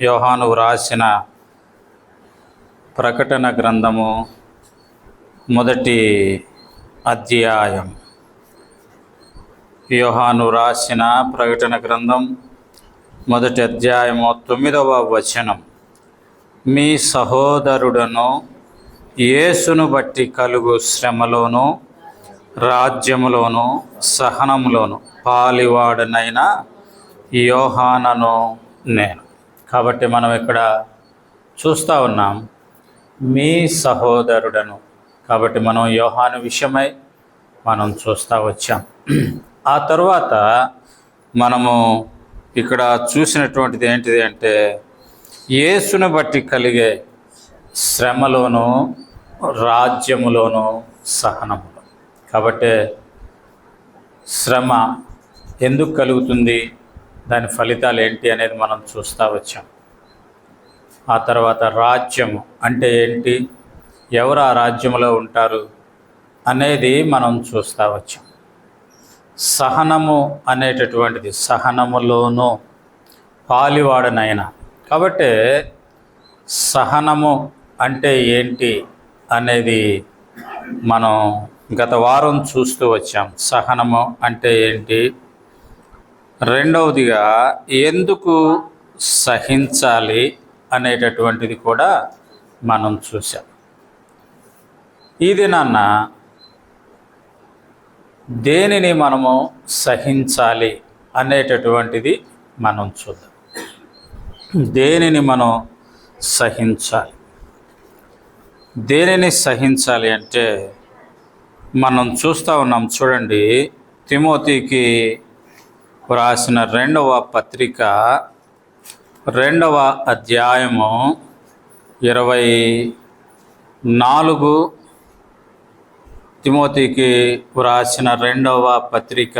యోహాను వ్రాసిన ప్రకటన గ్రంథము మొదటి అధ్యాయం. యోహాను వ్రాసిన ప్రకటన గ్రంథం మొదటి అధ్యాయము తొమ్మిదవ వచనం. మీ సహోదరుడను యేసును బట్టి కలుగు శ్రమలోను రాజ్యములోను సహనములోను పాలివాడనైన యోహానను నేను. కాబట్టి మనం ఇక్కడ చూస్తూ ఉన్నాం మీ సహోదరుడను. కాబట్టి మనం యోహాను విషయమై మనం చూస్తూ వచ్చాం. ఆ తర్వాత మనము ఇక్కడ చూసినటువంటిది ఏంటిది అంటే యేసును బట్టి కలిగే శ్రమలోను రాజ్యములోను సహనములు. కాబట్టి శ్రమ ఎందుకు కలుగుతుంది? దాని ఫలితాలు ఏంటి అనేది మనం చూస్తూ వచ్చాం. ఆ తర్వాత రాజ్యము అంటే ఏంటి? ఎవరు ఆ రాజ్యంలో ఉంటారు అనేది మనం చూస్తూ వచ్చాం. సహనము అనేటటువంటిది సహనములోనూ పాలివాడనైనా. కాబట్టి సహనము అంటే ఏంటి అనేది మనం గత వారం చూస్తూ వచ్చాం. సహనము అంటే ఏంటి? రెండవదిగా ఎందుకు సహించాలి అనేటటువంటిది కూడా మనం చూసాం ఇది నాన్న దేనిని మనము సహించాలి అనేటటువంటిది మనం చూద్దాం. దేనిని మనం సహించాలి? దేనిని సహించాలి అంటే మనం చూస్తూ ఉన్నాం చూడండి తిమోతికి వ్రాసిన రెండవ పత్రిక రెండవ అధ్యాయము ఇరవై నాలుగు. తిమోతికి వ్రాసిన రెండవ పత్రిక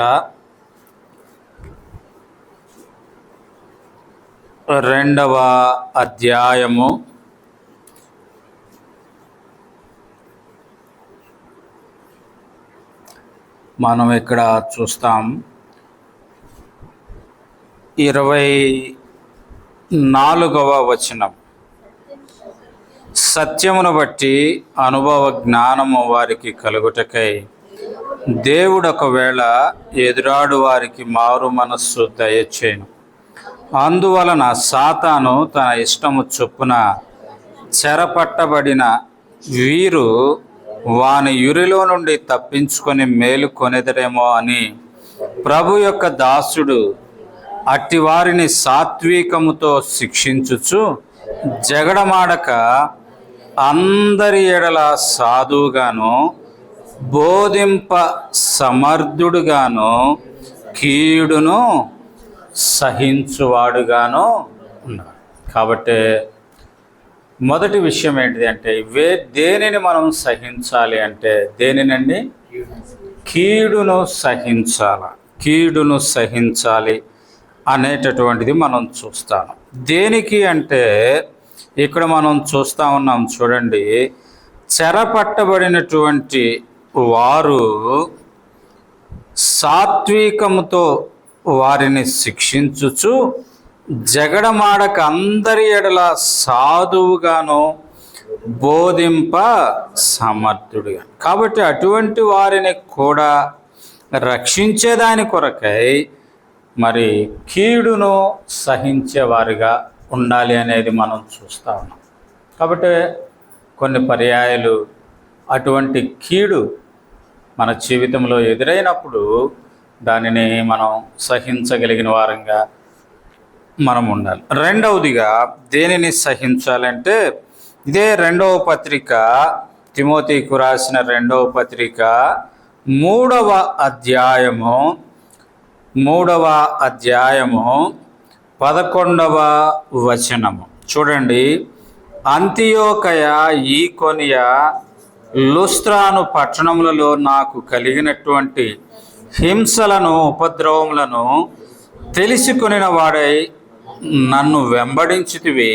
రెండవ అధ్యాయము మనం ఇక్కడ చూస్తాం. ఇరవై నాలుగవ వచనం. సత్యమును బట్టి అనుభవ జ్ఞానము వారికి కలుగుటకై దేవుడు ఒకవేళ ఎదురాడు వారికి మారు మనస్సు దయచేయను. అందువలన సాతాను తన ఇష్టము చొప్పున చెరపట్టబడిన వీరు వాని యురిలో నుండి తప్పించుకొని మేలు కొనెదరేమో అని ప్రభు యొక్క దాసుడు అట్టి వారిని సాత్వికముతో శిక్షించుచు జగడమాడక అందరి ఎడల సాధువుగాను బోధింప సమర్థుడుగాను కీడును సహించువాడుగాను ఉన్నాడు. కాబట్టి మొదటి విషయం ఏంటిది అంటే వే దేనిని మనం సహించాలి అంటే దేనినండి? కీడును సహించాల. కీడును సహించాలి. అనేటటువంటిది మనం చూస్తాను. దేనికి అంటే ఇక్కడ మనం చూస్తూ ఉన్నాం చూడండి చెరపట్టబడినటువంటి వారు సాత్వికముతో వారిని శిక్షించుచు జగడమాడక అందరి ఎడల సాధువుగాను బోధింప సమర్థుడిగా కాబట్టి అటువంటి వారిని కూడా రక్షించేదాని కొరకై మరి కీడును సహించేవారిగా ఉండాలి అనేది మనం చూస్తూ ఉన్నాం. కాబట్టి కొన్ని పర్యాయాలు అటువంటి కీడు మన జీవితంలో ఎదురైనప్పుడు దానిని మనం సహించగలిగిన వారంగా మనం ఉండాలి. రెండవదిగా దేనిని సహించాలంటే ఇదే రెండవ పత్రిక తిమోతికు రాసిన రెండవ పత్రిక మూడవ అధ్యాయము మూడవ అధ్యాయము పదకొండవ వచనము. చూడండి అంత్యోకయ ఈ లుస్త్రాను పట్టణములలో నాకు కలిగినటువంటి హింసలను ఉపద్రవములను తెలుసుకొనిన వాడై నన్ను వెంబడించితివి.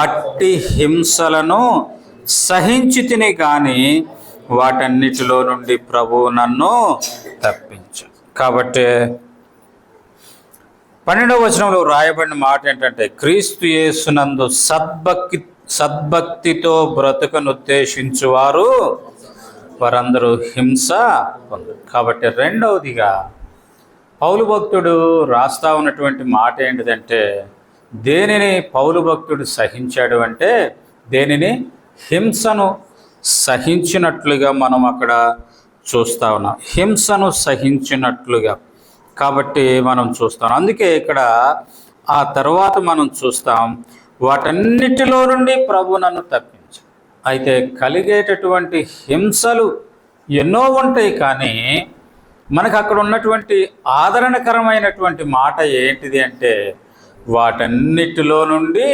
అట్టి హింసలను సహించితిని కానీ వాటన్నిటిలో నుండి ప్రభువు నన్ను తప్పించు. కాబట్టి పన్నెండవ వచనంలో రాయబడిన మాట ఏంటంటే క్రీస్తు యేసునందు సద్భక్తి సద్భక్తితో బ్రతుకను ఉద్దేశించువారు వారందరూ హింస పొందు కాబట్టి రెండవదిగా పౌలు భక్తుడు రాస్తా ఉన్నటువంటి మాట ఏంటిదంటే దేనిని పౌలు భక్తుడు సహించాడు అంటే దేనిని హింసను సహించినట్లుగా మనం అక్కడ చూస్తా ఉన్నాం. హింసను సహించినట్లుగా. కాబట్టి మనం చూస్తాం. అందుకే ఇక్కడ ఆ తర్వాత మనం చూస్తాం వాటన్నిటిలో నుండి ప్రభు నన్ను తప్పించు. అయితే కలిగేటటువంటి హింసలు ఎన్నో ఉంటాయి కానీ మనకు అక్కడ ఉన్నటువంటి ఆదరణకరమైనటువంటి మాట ఏంటిది అంటే వాటన్నిటిలో నుండి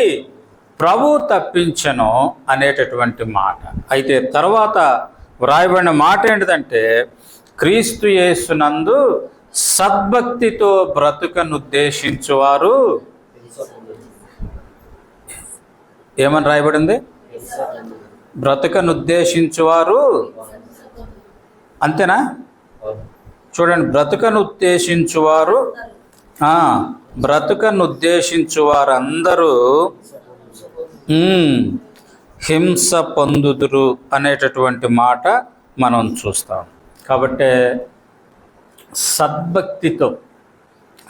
ప్రభు తప్పించను అనేటటువంటి మాట. అయితే తర్వాత వ్రాయబడిన మాట ఏంటిదంటే క్రీస్తు యేసునందు సద్భక్తితో బ్రతుకను ఉద్దేశించువారు ఏమని రాయబడింది? బ్రతుకనుద్దేశించువారు. అంతేనా? చూడండి బ్రతుకను ఉద్దేశించువారు బ్రతుకను ఉద్దేశించువారు వారందరూ హింస పొందుదురు అనేటటువంటి మాట మనం చూస్తాం. కాబట్టి సద్భక్తితో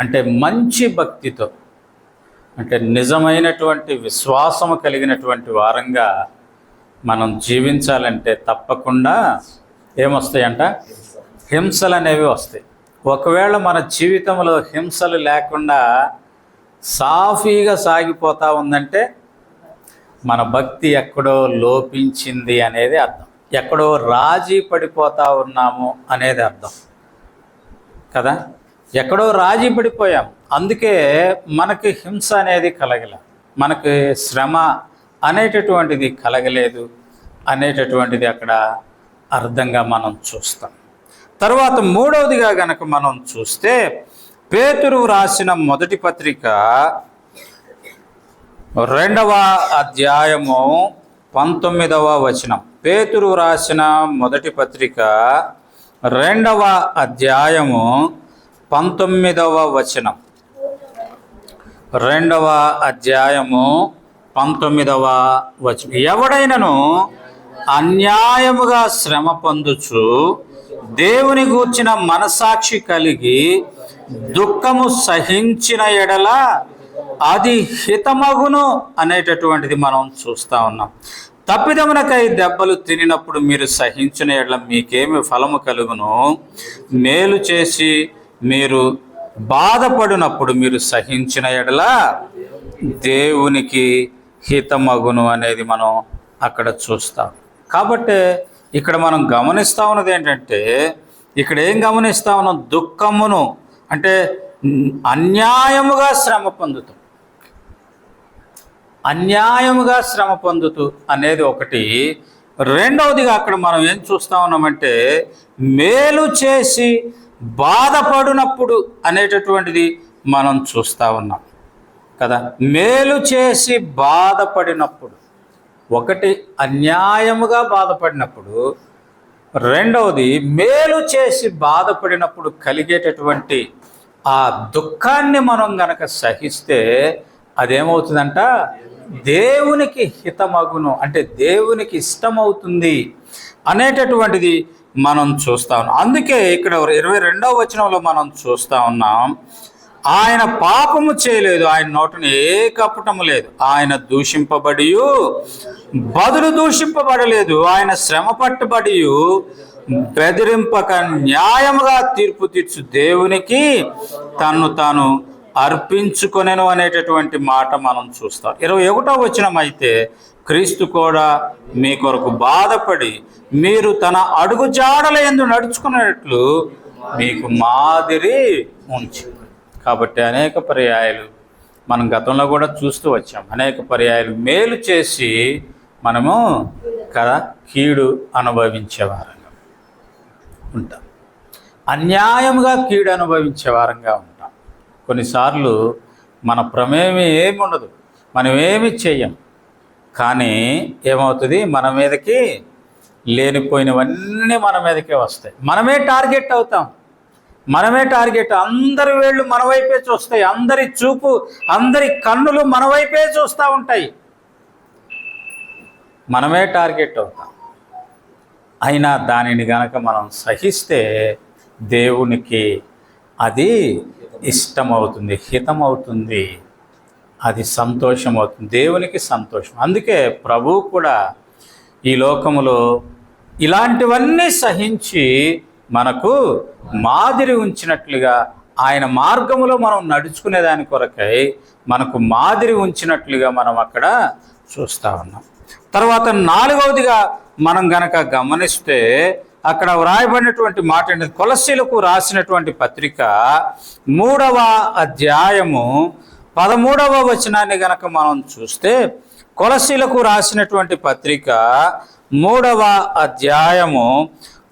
అంటే మంచి భక్తితో అంటే నిజమైనటువంటి విశ్వాసము కలిగినటువంటి వారంగా మనం జీవించాలంటే తప్పకుండా ఏమొస్తాయంట? హింసలు అనేవి వస్తాయి. ఒకవేళ మన జీవితంలో హింసలు లేకుండా సాఫీగా సాగిపోతా ఉందంటే మన భక్తి ఎక్కడో లోపించింది అనేది అర్థం. ఎక్కడో రాజీ పడిపోతా ఉన్నాము అనేది అర్థం. కదా? ఎక్కడో రాజీ పడిపోయాం. అందుకే మనకి హింస అనేది కలగల. మనకి శ్రమ అనేటటువంటిది కలగలేదు. అనేటటువంటిది అక్కడ అర్థంగా మనం చూస్తాం. తర్వాత మూడవదిగా గనక మనం చూస్తే పేతురు రాసిన మొదటి పత్రిక రెండవ అధ్యాయము పంతొమ్మిదవ వచనం. పేతురు రాసిన మొదటి పత్రిక రెండవ అధ్యాయము పంతొమ్మిదవ వచనం. రెండవ అధ్యాయము పంతొమ్మిదవ వచనం. ఎవడైనను అన్యాయముగా శ్రమ పొందుచు దేవుని గూర్చిన మనసాక్షి కలిగి దుఃఖము సహించిన ఎడల అది హితమగును అనేటటువంటిది మనం చూస్తా ఉన్నాం. తప్పిదమునకై దెబ్బలు తినినప్పుడు మీరు సహించిన ఎడ్ల మీకేమి ఫలము కలుగును? మేలు చేసి మీరు బాధపడినప్పుడు మీరు సహించిన ఎడల దేవునికి హితమగును అనేది మనం అక్కడ చూస్తాం. కాబట్టి ఇక్కడ మనం గమనిస్తా ఉన్నది ఏంటంటే ఇక్కడ ఏం గమనిస్తా ఉన్నాం? దుఃఖమును అంటే అన్యాయముగా శ్రమ పొందుతాం. అన్యాయముగా శ్రమ పొందుతూ అనేది ఒకటి. రెండవదిగా అక్కడ మనం ఏం చూస్తా ఉన్నామంటే మేలు చేసి బాధపడినప్పుడు అనేటటువంటిది మనం చూస్తా ఉన్నాం. కదా? మేలు చేసి బాధపడినప్పుడు. ఒకటి అన్యాయముగా బాధపడినప్పుడు. రెండవది మేలు చేసి బాధపడినప్పుడు కలిగేటటువంటి ఆ దుఃఖాన్ని మనం గనక సహిస్తే అదేమవుతుందంట? దేవునికి హితమగును అంటే దేవునికి ఇష్టమవుతుంది అనేటటువంటిది మనం చూస్తా ఉన్నాం. అందుకే ఇక్కడ ఇరవై రెండవ వచనంలో మనం చూస్తా ఉన్నాం ఆయన పాపము చేయలేదు ఆయన నోటను ఏ కపటము లేదు. ఆయన దూషింపబడి బదులు దూషింపబడలేదు ఆయన శ్రమ పట్టబడి బెదిరింపక న్యాయముగా తీర్పు తీర్చు దేవునికి తను తాను అర్పించుకొనెను అనేటటువంటి మాట మనం చూస్తాం. ఇరవై ఒకటో వచనం అయితే క్రీస్తు కూడా మీ కొరకు బాధపడి మీరు తన అడుగు జాడల ఎందు నడుచుకునేట్లు మీకు మాదిరి ఉంచి. కాబట్టి అనేక పర్యాయాలు మనం గతంలో కూడా చూస్తూ వచ్చాం. అనేక పర్యాయాలు మేలు చేసి మనము కదా కీడు అనుభవించేవారంగా ఉంటాం. అన్యాయంగా కీడు అనుభవించే వారంగా ఉంటాం. కొన్నిసార్లు మన ప్రమేయం ఏమి ఉండదు మనం ఏమి కానీ ఏమవుతుంది? మన మీదకి లేనిపోయినవన్నీ మన మీదకే వస్తాయి. మనమే టార్గెట్ అవుతాం. మనమే టార్గెట్. అందరి వేళ్ళు మన వైపే చూస్తాయి. అందరి చూపు అందరి కన్నులు మన వైపే చూస్తూ ఉంటాయి. మనమే టార్గెట్ అవుతాం. అయినా దానిని గనక మనం సహిస్తే దేవునికి అది ఇష్టమవుతుంది హితమవుతుంది అది సంతోషం అవుతుంది దేవునికి సంతోషం. అందుకే ప్రభువు కూడా ఈ లోకములో ఇలాంటివన్నీ సహించి మనకు మాదిరి ఉంచినట్లుగా ఆయన మార్గములో మనం నడుచుకునే దాని కొరకై మనకు మాదిరి ఉంచినట్లుగా మనం అక్కడ చూస్తూ ఉన్నాం. తర్వాత నాలుగవదిగా మనం గనక గమనిస్తే అక్కడ వ్రాయబడినటువంటి మాట ఏంటంటే కొలసీలకు రాసినటువంటి పత్రిక మూడవ అధ్యాయము పదమూడవ వచనాన్ని గనక మనం చూస్తే కొలసీలకు రాసినటువంటి పత్రిక మూడవ అధ్యాయము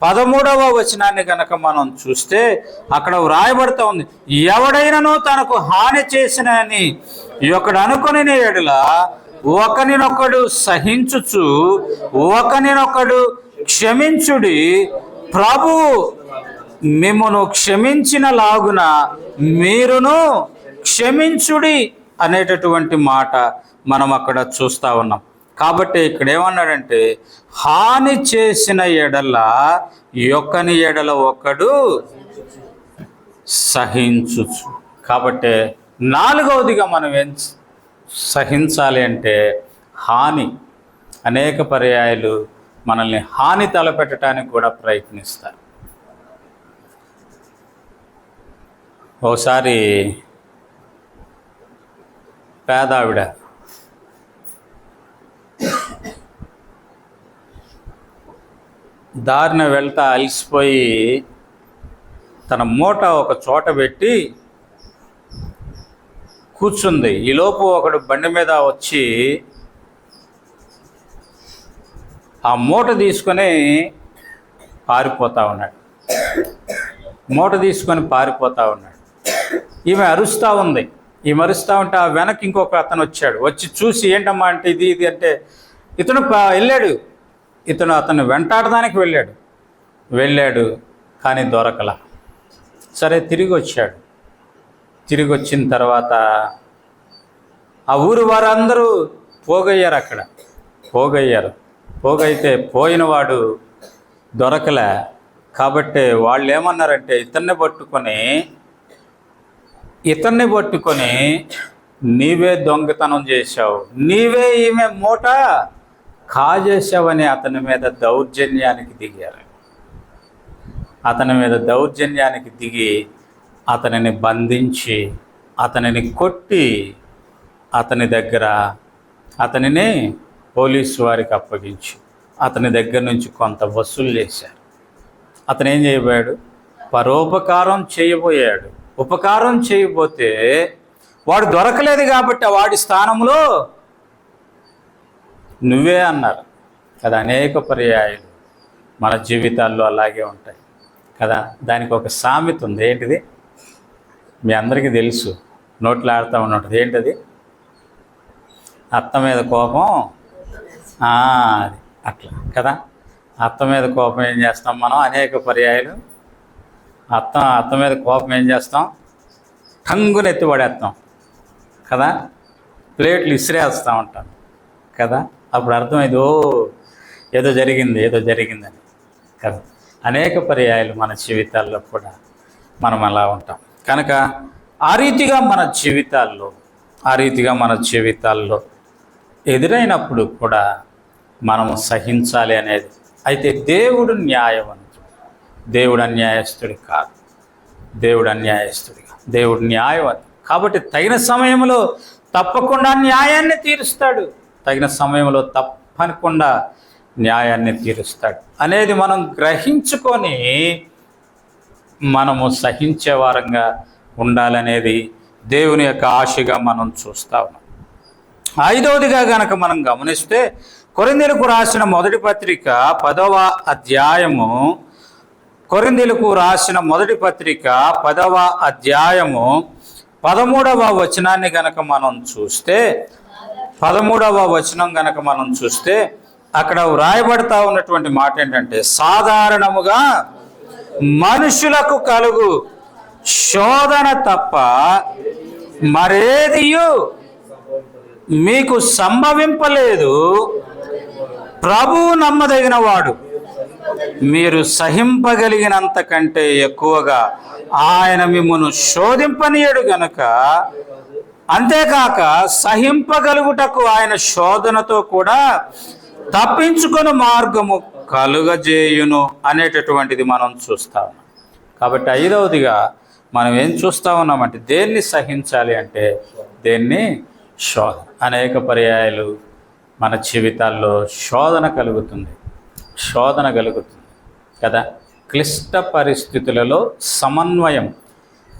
పదమూడవ వచనాన్ని గనక మనం చూస్తే అక్కడ వ్రాయబడుతూ ఉంది ఎవడైనను తనకు హాని చేసినని ఒకడు అనుకుని ఎడల ఒకనినొకడు సహించుచు ఒకనినొకడు క్షమించుడి. ప్రభు మిమ్మను క్షమించిన లాగున మీరును క్షమించుడి అనేటటువంటి మాట మనం అక్కడ చూస్తా ఉన్నాం. కాబట్టి ఇక్కడ ఏమన్నాడంటే హాని చేసిన ఎడల యొక్కని ఎడల ఒకడు సహించు కాబట్టి నాలుగవదిగా మనం ఏం సహించాలి అంటే హాని. అనేక పర్యాయాలు మనల్ని హాని తలపెట్టడానికి కూడా ప్రయత్నిస్తారు. ఒకసారి పేదావిడ దారిన వెళ్తా అలసిపోయి తన మూట ఒక చోట పెట్టి కూర్చుంది. ఈలోపు ఒకడు బండి మీద వచ్చి ఆ మూట తీసుకొని పారిపోతూ ఉన్నాడు. మూట తీసుకొని పారిపోతూ ఉన్నాడు. ఈమె అరుస్తూ ఉంది. ఈమె అరుస్తూ ఉంటే ఆ వెనక్కి ఇంకొక అతను వచ్చాడు. వచ్చి చూసి ఏంటమ్మా అంటే ఇది ఇది అంటే ఇతను పా- వెళ్ళాడు. ఇతను అతను వెంటాడడానికి వెళ్ళాడు. వెళ్ళాడు కానీ దొరకల. సరే తిరిగి వచ్చాడు. తిరిగి వచ్చిన తర్వాత ఆ ఊరు వారందరూ పోగయ్యారు అక్కడ. పోగయ్యారు. పోగైతే పోయినవాడు దొరకలే. కాబట్టి వాళ్ళు ఏమన్నారంటే ఇతన్ని పట్టుకొని ఇతన్ని పట్టుకొని నీవే దొంగతనం చేశావు. నీవే ఈమె మూట కాజేశావని అతని మీద దౌర్జన్యానికి దిగారు. అతని మీద దౌర్జన్యానికి దిగి అతనిని బంధించి అతనిని కొట్టి అతని దగ్గర అతనిని పోలీసు వారికి అప్పగించి అతని దగ్గర నుంచి కొంత వసూలు చేశారు. అతను ఏం చేయబోయాడు? పరోపకారం చేయబోయాడు. ఉపకారం చేయబోతే వాడు దొరకలేదు కాబట్టి వాడి స్థానంలో నువ్వే అన్నారు. కదా అనేక పర్యాయాలు మన జీవితాల్లో అలాగే ఉంటాయి. కదా దానికి ఒక సామెత ఉంది. ఏంటిది? మీ అందరికీ తెలుసు. నోట్లాడుతూ ఉన్నట్టు. ఏంటది? అత్త మీద కోపం అది. అట్లా. కదా? అత్త మీద కోపం ఏం చేస్తాం మనం? అనేక పర్యాయాలు. అత్త అత్త మీద కోపం ఏం చేస్తాం? టంగులు ఎత్తి పడేస్తాం. కదా? ప్లేట్లు ఇసిరేస్తూ ఉంటాం. కదా? అప్పుడు అర్థమైంది ఓ ఏదో జరిగింది ఏదో జరిగిందని. కదా? అనేక పర్యాయాలు మన జీవితాల్లో కూడా మనం అలా ఉంటాం. కనుక ఆ రీతిగా మన జీవితాల్లో ఆ రీతిగా మన జీవితాల్లో ఎదురైనప్పుడు కూడా మనము సహించాలి అనేది. అయితే దేవుడు న్యాయవంతుడు. దేవుడు అన్యాయస్తుడు కాదు. దేవుడు అన్యాయస్తుడిగా దేవుడు న్యాయవంతుడు కాబట్టి తగిన సమయంలో తప్పకుండా న్యాయాన్ని తీరుస్తాడు. తగిన సమయంలో తప్పకుండా న్యాయాన్ని తీరుస్తాడు. అనేది మనం గ్రహించుకొని మనము సహించే వారంగా ఉండాలనేది దేవుని యొక్క ఆశగా మనం చూస్తా ఉన్నాం. ఐదవదిగా గనక మనం గమనిస్తే కొరిందెలకు రాసిన మొదటి పత్రిక పదవ అధ్యాయము. కొరిందెలకు రాసిన మొదటి పత్రిక పదవ అధ్యాయము. పదమూడవ వచనాన్ని గనక మనం చూస్తే పదమూడవ వచనం గనక మనం చూస్తే అక్కడ వ్రాయబడతా ఉన్నటువంటి మాట ఏంటంటే సాధారణముగా మనుషులకు కలుగు శోధన తప్ప మరేదియు మీకు సంభవింపలేదు. ప్రభువు నమ్మదగిన వాడు. మీరు సహింపగలిగినంత కంటే ఎక్కువగా ఆయన మిమ్మను శోధింపనీయడు గనుక అంతేకాక సహింపగలుగుటకు ఆయన శోధనతో కూడా తప్పించుకొని మార్గము కలుగజేయును అనేటటువంటిది మనం చూస్తాం. కాబట్టి ఐదవదిగా మనం ఏం చూస్తా ఉన్నామంటే దేన్ని సహించాలి అంటే దేన్ని శోధన అనేక పర్యాయాలు మన జీవితాల్లో శోధన కలుగుతుంది. శోధన కలుగుతుంది. కదా? క్లిష్ట పరిస్థితులలో సమన్వయం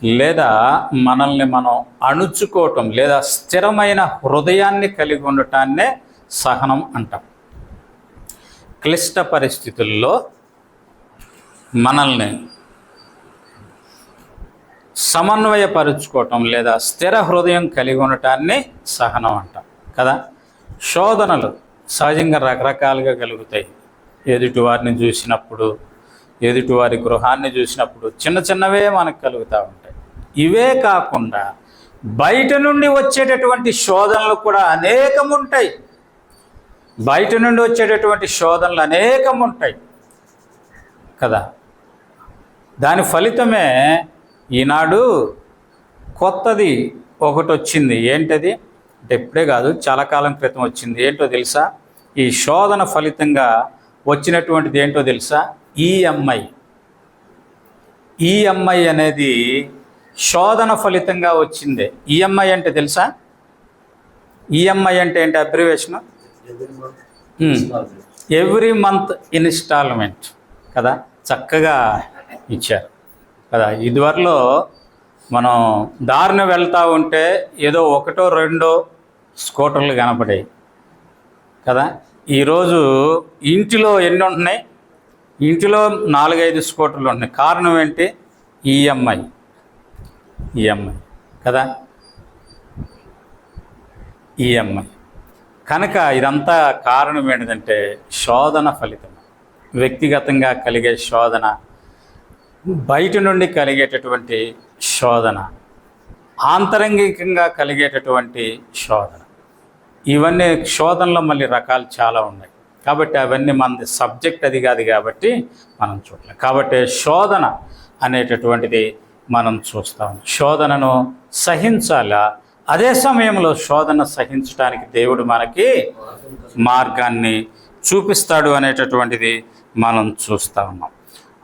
లేదా మనల్ని మనం అణుచుకోవటం లేదా స్థిరమైన హృదయాన్ని కలిగి ఉండటాన్నే సహనం అంటాం. క్లిష్ట పరిస్థితుల్లో మనల్ని సమన్వయపరుచుకోవటం లేదా స్థిర హృదయం కలిగి ఉండటాన్ని సహనం అంటాం కదా? శోధనలు సహజంగా రకరకాలుగా కలుగుతాయి. ఎదుటివారిని చూసినప్పుడు ఎదుటివారి గృహాన్ని చూసినప్పుడు చిన్న చిన్నవే మనకు కలుగుతూ ఉంటాయి. ఇవే కాకుండా బయట నుండి వచ్చేటటువంటి శోధనలు కూడా అనేకం ఉంటాయి. బయట నుండి వచ్చేటటువంటి శోధనలు అనేకం ఉంటాయి కదా? దాని ఫలితమే ఈనాడు కొత్తది ఒకటి వచ్చింది ఏంటది? అంటే ఇప్పుడే కాదు చాలా కాలం క్రితం వచ్చింది. ఏంటో తెలుసా? ఈ శోధన ఫలితంగా వచ్చినటువంటిది ఏంటో తెలుసా? ఈఎంఐ. ఈఎంఐ అనేది శోధన ఫలితంగా వచ్చిందే. ఈఎంఐ అంటే తెలుసా? ఈఎంఐ అంటే ఏంటి అబ్రివేషన్? ఎవ్రీ మంత్ ఇన్స్టాల్మెంట్ కదా? చక్కగా ఇచ్చారు. కదా? ఇదివరలో మనం దారిన వెళ్తూ ఉంటే ఏదో ఒకటో రెండో స్కూటర్లు కనపడాయి కదా? ఈరోజు ఇంటిలో ఎన్ని ఉంటున్నాయి? ఇంటిలో నాలుగైదు స్కూటర్లు ఉంటున్నాయి. కారణం ఏంటి? ఈఎంఐ. ఈఎంఐ కదా? ఈఎంఐ. కనుక ఇదంతా కారణం ఏంటంటే శోధన ఫలితం. వ్యక్తిగతంగా కలిగే శోధన బయట నుండి కలిగేటటువంటి శోధన ఆంతరంగికంగా కలిగేటటువంటి శోధన. ఇవన్నీ శోధనలో మళ్ళీ రకాలు చాలా ఉన్నాయి. కాబట్టి అవన్నీ మనది సబ్జెక్ట్ అది కాదు కాబట్టి మనం చూడలేం. కాబట్టి శోధన అనేటటువంటిది మనం చూస్తాం. శోధనను సహించాలా? అదే సమయంలో శోధన సహించడానికి దేవుడు మనకి మార్గాన్ని చూపిస్తాడు అనేటటువంటిది మనం చూస్తా ఉన్నాం.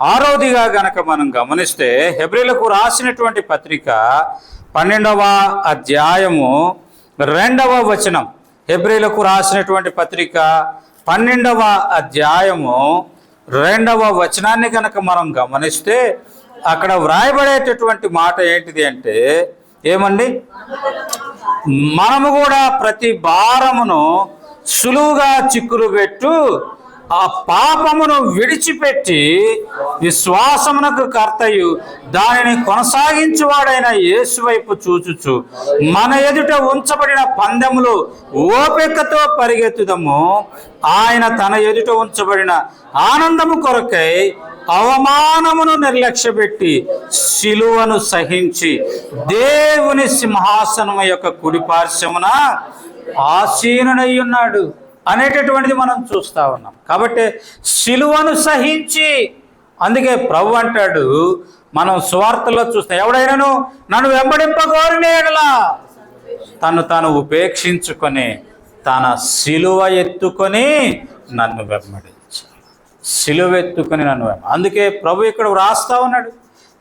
ఆరోదిగా గనక మనం గమనిస్తే హెబ్రిలకు రాసినటువంటి పత్రిక పన్నెండవ అధ్యాయము రెండవ వచనం. హెబ్రిలకు రాసినటువంటి పత్రిక పన్నెండవ అధ్యాయము రెండవ వచనాన్ని కనుక మనం గమనిస్తే అక్కడ వ్రాయబడేటటువంటి మాట ఏంటిది అంటే ఏమండి? మనము కూడా ప్రతి భారమును సులువుగా చిక్కులు పెట్టు ఆ పాపమును విడిచిపెట్టి విశ్వాసమునకు కర్తయు. దానిని కొనసాగించువాడైన యేసు వైపు చూచుచు. మన ఎదుట ఉంచబడిన పందెములు ఓపికతో పరిగెత్తుదము. ఆయన తన ఎదుట ఉంచబడిన ఆనందము కొరకై అవమానమును నిర్లక్ష్యపెట్టి శిలువను సహించి దేవుని సింహాసనము యొక్క కుడిపార్శ్వమున ఆసీనుడై ఉన్నాడు. అనేటటువంటిది మనం చూస్తా ఉన్నాం. కాబట్టి శిలువను సహించి అందుకే ప్రభు అంటాడు మనం స్వార్థలో చూస్తాం ఎవడైనాను నన్ను వెంబడింపగోరిన తను తాను ఉపేక్షించుకొని తన శిలువ ఎత్తుకొని నన్ను వెంబడించాలి శిలువ ఎత్తుకొని నన్ను వెంబ అందుకే ప్రభు ఇక్కడ వ్రాస్తా ఉన్నాడు.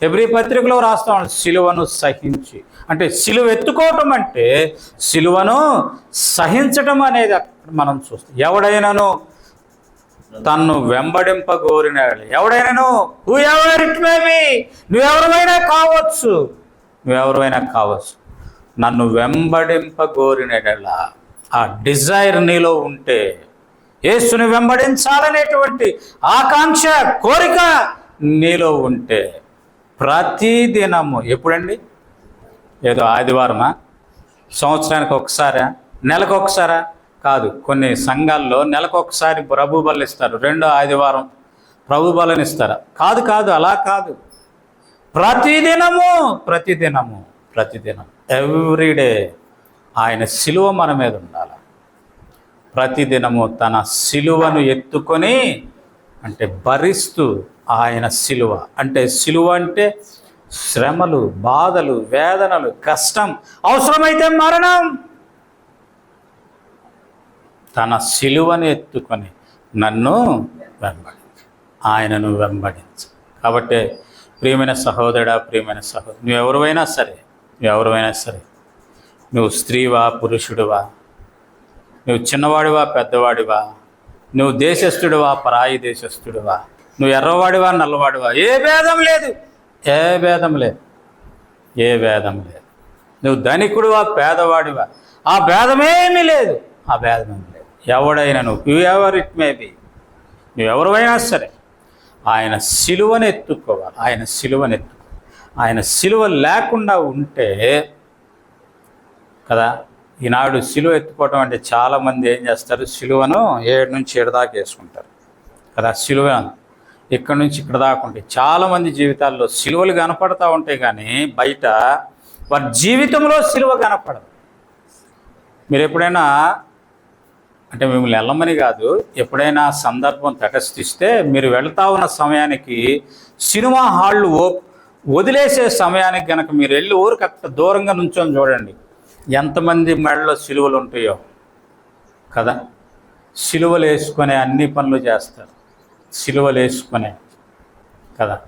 ఎబ్రి పత్రికలో రాస్తా ఉన్నాడు సహించి. అంటే శిలువ ఎత్తుకోవటం అంటే శిలువను సహించటం అనేది అక్కడ మనం చూస్తాం. ఎవడైనాను తన్ను వెంబడింపగోరిన ఎవడైనాను హూ ఎవర్ ఇట్ మేబీ నువ్వెవరమైనా కావచ్చు? నువ్వెవరమైనా కావచ్చు. నన్ను వెంబడింపగోరినలా ఆ డిజైర్ నీలో ఉంటే యేసుని వెంబడించాలనేటువంటి ఆకాంక్ష కోరిక నీలో ఉంటే ప్రతిదినము ఎప్పుడండి? ఏదో ఆదివారమా? సంవత్సరానికి ఒకసారా? నెలకు ఒకసారా? కాదు కొన్ని సంఘాల్లో నెలకు ఒకసారి ప్రభు బలం ఇస్తారు. రెండో ఆదివారం ప్రభు బలని ఇస్తారా. కాదు కాదు అలా కాదు. ప్రతిదినము ప్రతిదినము ప్రతిదినం ఎవ్రీడే ఆయన సిలువ మన మీద ఉండాలి? ప్రతిదినము తన సిలువను ఎత్తుకొని అంటే భరిస్తూ ఆయన సిలువ. అంటే సిలువ అంటే శ్రమలు బాధలు వేదనలు కష్టం. అవసరమైతే మరణం. తన సిలువను ఎత్తుకొని నన్ను వెంబడించు. ఆయనను వెంబడించు. కాబట్టి ప్రియమైన సహోదరుడా ప్రియమైన సహోదరు నువ్వెవరివైనా సరే నువ్వెవరివైనా సరే నువ్వు స్త్రీవా పురుషుడివా నువ్వు చిన్నవాడివా పెద్దవాడివా నువ్వు దేశస్థుడివా పరాయి దేశస్థుడివా నువ్వు ఎర్రవాడివా నల్లవాడివా? ఏ భేదం లేదు. ఏ భేదం లేదు. ఏ భేదం లేదు. నువ్వు ధనికుడివా పేదవాడివా? ఆ భేదమేమీ లేదు. ఆ భేదమేమీ లేదు. ఎవడైనా నువ్వు you ever it may be ఎవరివైనా సరే ఆయన సిలువను ఎత్తుకోవాలి. ఆయన సిలువను ఎత్తు ఆయన సిలువ లేకుండా ఉంటే కదా ఈనాడు సిలువ ఎత్తుకోవటం అంటే చాలామంది ఏం చేస్తారు? సిలువను ఏడు నుంచి ఏడు దాకా వేసుకుంటారు. కదా సిలువ ఇక్కడ నుంచి ఇక్కడ దాకా ఉంటాయి. చాలామంది జీవితాల్లో సిలువలు కనపడతా ఉంటాయి కానీ బయట వారి జీవితంలో సిలువ కనపడదు. మీరు ఎప్పుడైనా అంటే మిమ్మల్ని వెళ్ళమని కాదు ఎప్పుడైనా సందర్భం తటస్థిస్తే మీరు వెళ్తా ఉన్న సమయానికి సినిమా హాళ్ళు వదిలేసే సమయానికి కనుక మీరు వెళ్ళి ఊరికి అక్కడ దూరంగా నుంచొని చూడండి. ఎంతమంది మెడలో సిలువలు ఉంటాయో కదా. సిలువలు వేసుకునే అన్ని పనులు చేస్తారు. సిలువలేసుకునే కదా.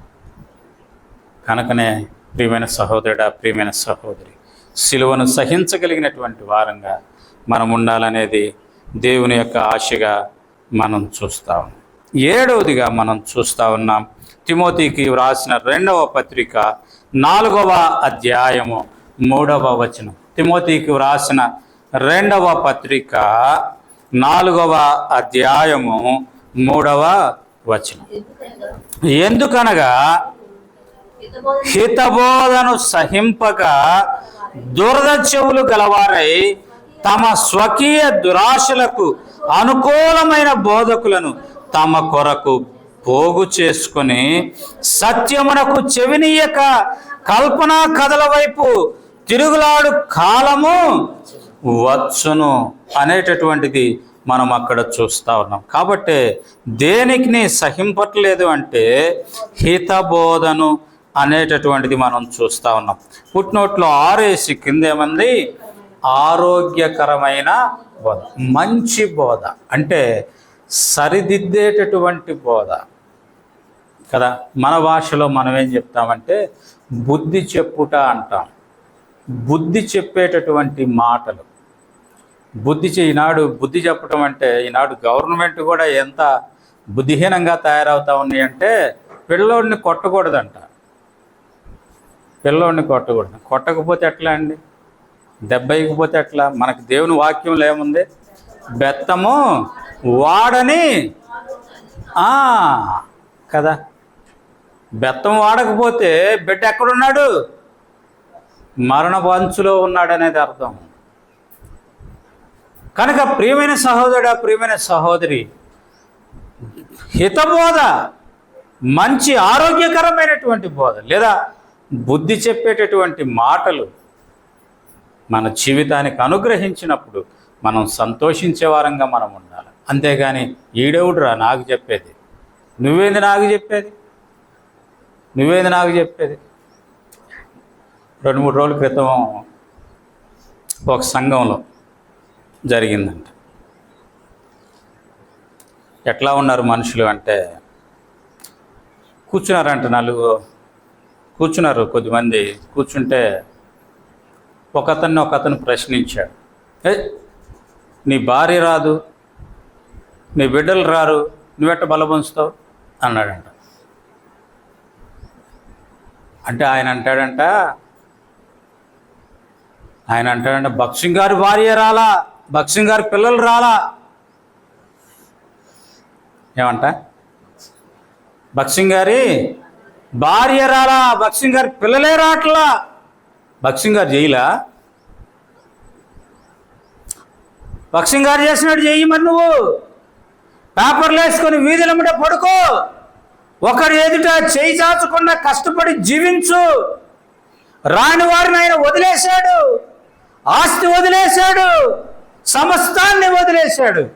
కనుకనే ప్రియమైన సహోదరుడా ప్రియమైన సహోదరి సిలువను సహించగలిగినటువంటి వారంగా మనం ఉండాలనేది దేవుని యొక్క ఆశగా మనం చూస్తాం ఏడవదిగా మనం చూస్తూ ఉన్నాం తిమోతికి వ్రాసిన రెండవ పత్రిక నాలుగవ అధ్యాయము మూడవ వచనం. తిమోతికి వ్రాసిన రెండవ పత్రిక నాలుగవ అధ్యాయము మూడవ వచనం. ఎందుకనగా హితబోధను సహింపక దురద చెవులు గలవారై తమ స్వకీయ దురాశలకు అనుకూలమైన బోధకులను తమ కొరకు పోగు చేసుకొని సత్యమునకు చెవినీయక కల్పనా కథల వైపు తిరుగులాడు కాలము వచ్చును అనేటటువంటిది మనం అక్కడ చూస్తూ ఉన్నాం. కాబట్టి దేనికి సహింపట్లేదు అంటే హితబోధను అనేటటువంటిది మనం చూస్తూ ఉన్నాం. పుట్నోట్లో ఆరేసి కిందేమంది ఆరోగ్యకరమైన బోధ. మంచి బోధ. అంటే సరిదిద్దేటటువంటి బోధ. కదా? మన భాషలో మనం ఏం చెప్తామంటే బుద్ధి చెప్పుట అంటాం. బుద్ధి చెప్పేటటువంటి మాటలు. బుద్ధి చె- ఈనాడు బుద్ధి చెప్పడం అంటే ఈనాడు గవర్నమెంట్ కూడా ఎంత బుద్ధిహీనంగా తయారవుతా ఉన్నాయి అంటే పిల్లోడిని కొట్టకూడదంట. పిల్లోడిని కొట్టకూడదు. కొట్టకపోతే ఎట్లా అండి? దెబ్బయకపోతే ఎట్లా? మనకి దేవుని వాక్యంలో ఏముంది? బెత్తము వాడని కదా? బెత్తం వాడకపోతే బిడ్డ ఎక్కడున్నాడు? మరణ పంచులో ఉన్నాడనేది అర్థం. కనుక ప్రియమైన సహోదరుడ ప్రియమైన సహోదరి హితబోధ మంచి ఆరోగ్యకరమైనటువంటి బోధ లేదా బుద్ధి చెప్పేటటువంటి మాటలు మన జీవితానికి అనుగ్రహించినప్పుడు మనం సంతోషించే వారంగా మనం ఉండాలి. అంతేగాని ఈడెవుడురా నాకు చెప్పేది? నువ్వేంది నాకు చెప్పేది? నువ్వేంది నాకు చెప్పేది? రెండు మూడు రోజుల క్రితం ఒక సంఘంలో జరిగిందంట. ఎట్లా ఉన్నారు మనుషులు అంటే కూర్చున్నారంట నలుగురు. కూర్చున్నారు కొద్దిమంది. కూర్చుంటే ఒక అతన్ని ఒక అతను ప్రశ్నించాడు. ఏ నీ భార్య రాదు నీ బిడ్డలు రారు నువ్వెట్ట బలపంచుతావు అన్నాడంట. అంటే ఆయన అంటాడంట ఆయన అంటాడంట భక్సింగ్ గారు భార్య రాలా భక్సింగ్ గారి పిల్లలు రాలా? ఏమంట? భక్సింగ్ గారి భార్య రాలా? భక్సింగ్ గారి పిల్లలే రాట్లా? భక్సింగ్ గారు చేయలా భక్సింగ్ గారు చేసినట్టు చెయ్యి మరి నువ్వు. పేపర్లు వేసుకొని వీధులమ్మట పడుకో. ఒకరి ఎదుట చేయి చాచకుండా కష్టపడి జీవించు. రాని వారిని ఆయన వదిలేశాడు. ఆస్తి వదిలేశాడు. సమస్తాన్ని వదిలేశాడు.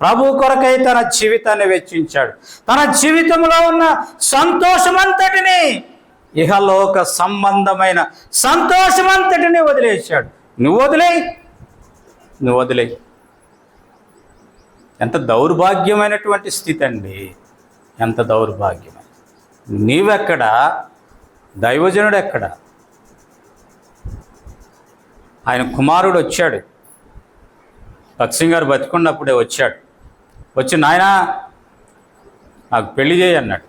ప్రభు కొరకై తన జీవితాన్ని వెచ్చించాడు. తన జీవితంలో ఉన్న సంతోషమంతటిని ఇహలోక సంబంధమైన సంతోషమంతటిని వదిలేశాడు. నువ్వు వదిలే నువ్వు వదిలే ఎంత దౌర్భాగ్యమైనటువంటి స్థితి అండి ఎంత దౌర్భాగ్యమైన నీవెక్కడ? దైవజనుడు ఎక్కడ ఆయన కుమారుడు వచ్చాడు భక్సింగ్ గారు బతికున్నప్పుడే వచ్చాడు. వచ్చి నాయనా నాకు పెళ్ళి చేయి అన్నాడు.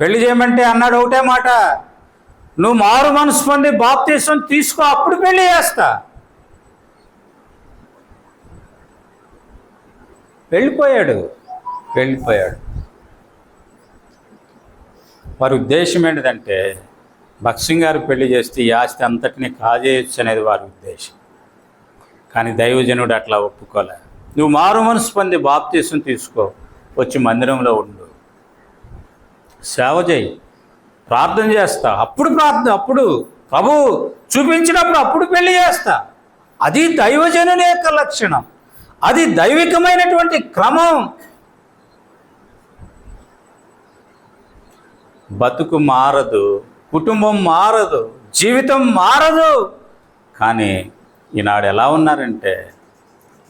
పెళ్ళి చేయమంటే అన్నాడు ఒకటే మాట. నువ్వు మారు మనసు పొంది బాప్తీసం తీసుకో అప్పుడు పెళ్ళి చేస్తా. వెళ్ళిపోయాడు వెళ్ళిపోయాడు. వారి ఉద్దేశం ఏంటిదంటే భక్సింగ్ గారు పెళ్ళి చేస్తే ఈ ఆస్తి అంతటిని కాజేయచ్చు అనేది వారి ఉద్దేశం. కానీ దైవజనుడు అట్లా ఒప్పుకోలే. నువ్వు మారు మనసు పొంది బాప్తీసం తీసుకో. వచ్చి మందిరంలో ఉండు. సేవ చేయి. ప్రార్థన చేస్తా. అప్పుడు ప్రార్థన అప్పుడు ప్రభు చూపించినప్పుడు అప్పుడు పెళ్ళి చేస్తా. అది దైవజనుని యొక్క లక్షణం. అది దైవికమైనటువంటి క్రమం. బతుకు మారదు కుటుంబం మారదు జీవితం మారదు. కానీ ఈనాడు ఎలా ఉన్నారంటే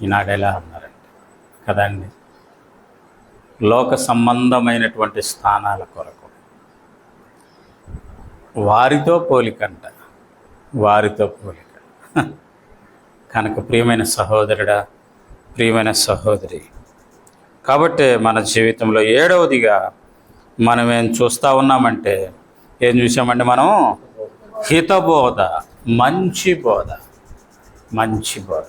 ఈనాడు ఎలా ఉన్నారంటే కదండి? లోక సంబంధమైనటువంటి స్థానాల కొరకు. వారితో పోలికంట వారితో పోలిక. కనుక ప్రియమైన సహోదరుడా ప్రియమైన సహోదరి కాబట్టి మన జీవితంలో ఏడవదిగా మనం ఏం చూస్తూ ఉన్నామంటే ఏం చూసామంటే మనం? హితబోధ మంచి బోధ. మంచి బోధ.